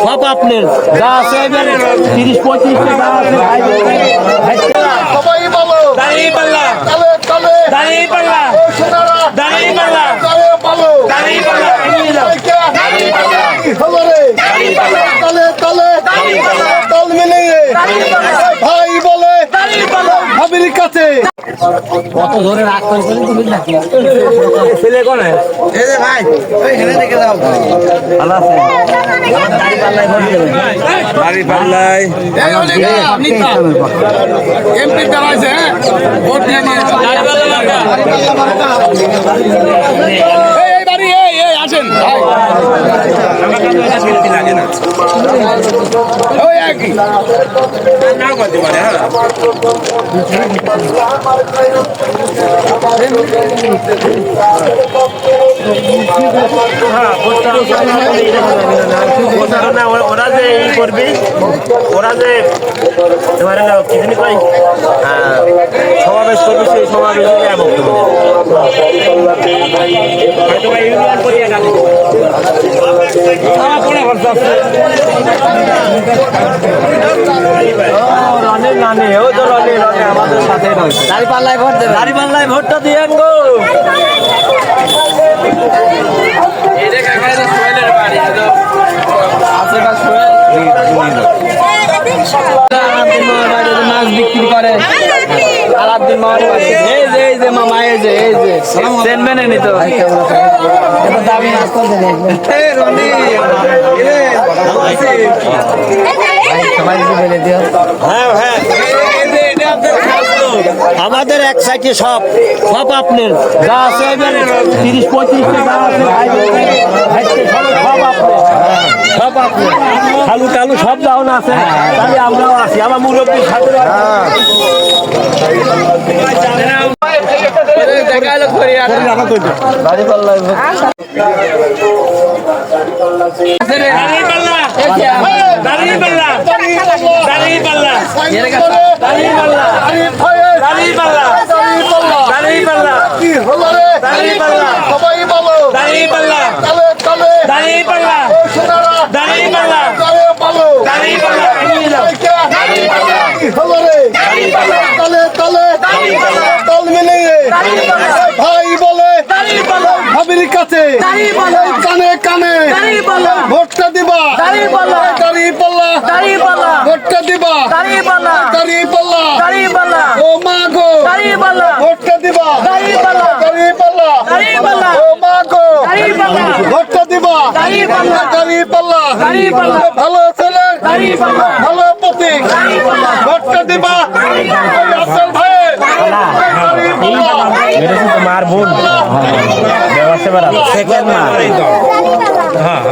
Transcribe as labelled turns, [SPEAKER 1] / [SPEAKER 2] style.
[SPEAKER 1] সব আপনার যা আছে তিরিশ পঁয়ত্রিশটা যা আছে
[SPEAKER 2] দাঁড়িয়ে পাল্লা দাঁড়িয়ে পাল্লা
[SPEAKER 3] ও সোনারা
[SPEAKER 2] দাঁড়িয়ে পাল্লা
[SPEAKER 3] তালে বলো
[SPEAKER 2] দাঁড়িয়ে পাল্লা এগিয়ে যাও
[SPEAKER 3] কি হলো রে তালে তালে তাল মিলিয়ে ভাই বলে ভাবির কাছে।
[SPEAKER 1] কত ধরে রাগ করে করে তুমি নাকি
[SPEAKER 2] ছেলে কোনে?
[SPEAKER 1] ভালো ভোট দেবেন
[SPEAKER 2] দাঁড়িয়ে পাল্লাই
[SPEAKER 3] এমপি দাঁড়াইছে হ্যাঁ? ভোট নিয়ে এই বাড়ি এই এই আসেন।
[SPEAKER 2] নাও করতে পারে হ্যাঁ না ওরা যে ই করবি ওরা যে ধরে নাও কি জানি কই সমাবেশ করবি
[SPEAKER 1] ভোট
[SPEAKER 2] দাড়ি পাল্লায় ভোটটা দিয়ে গো
[SPEAKER 1] আলাদিন মামার বাড়িতে মাছ বিক্রি করে আমাদের এক সাইডে সব সব আপনার। যা আছে তিরিশ পঁয়ত্রিশটা সব আপনার সব আপনার। খালু টালু সব দাও না আছে। তাহলে আমরাও আছি আমার মুরব্বীর সাথে বাড়ি পাল্লায়
[SPEAKER 2] দাড়ি পাল্লা দাড়ি পাল্লা দাড়ি পাল্লা দাড়ি পাল্লা দাড়ি পাল্লা দাড়ি পাল্লা
[SPEAKER 3] কি হলো রে
[SPEAKER 2] দাড়ি পাল্লা
[SPEAKER 3] সবাই বলো
[SPEAKER 2] দাড়ি পাল্লা
[SPEAKER 3] তালে তালে
[SPEAKER 2] দাড়ি পাল্লা
[SPEAKER 3] ও সোনারা
[SPEAKER 2] দাড়ি পাল্লা
[SPEAKER 3] তালে বলো
[SPEAKER 2] দাড়ি পাল্লা এগিয়ে যাও
[SPEAKER 3] কি হলো রে তালে তালে তাল মিলিয়ে ভাই বলে ভাবির কাছে কানে কানে ভোটটা দিবা দাড়ি পাল্লা ভোটটা দিবা দাড়ি পাল্লা ও মা গো ভোটটা দিবা দাড়ি পাল্লা ও মা গো ভোটটা দিবা দাড়ি পাল্লা ভালো ছেলে ভালো প্রতি ভোটটা দিবা ওই আফজাল ভাই দাড়ি পাল্লা
[SPEAKER 2] মার বোন। সেকেন্ড মা। হ্যাঁ।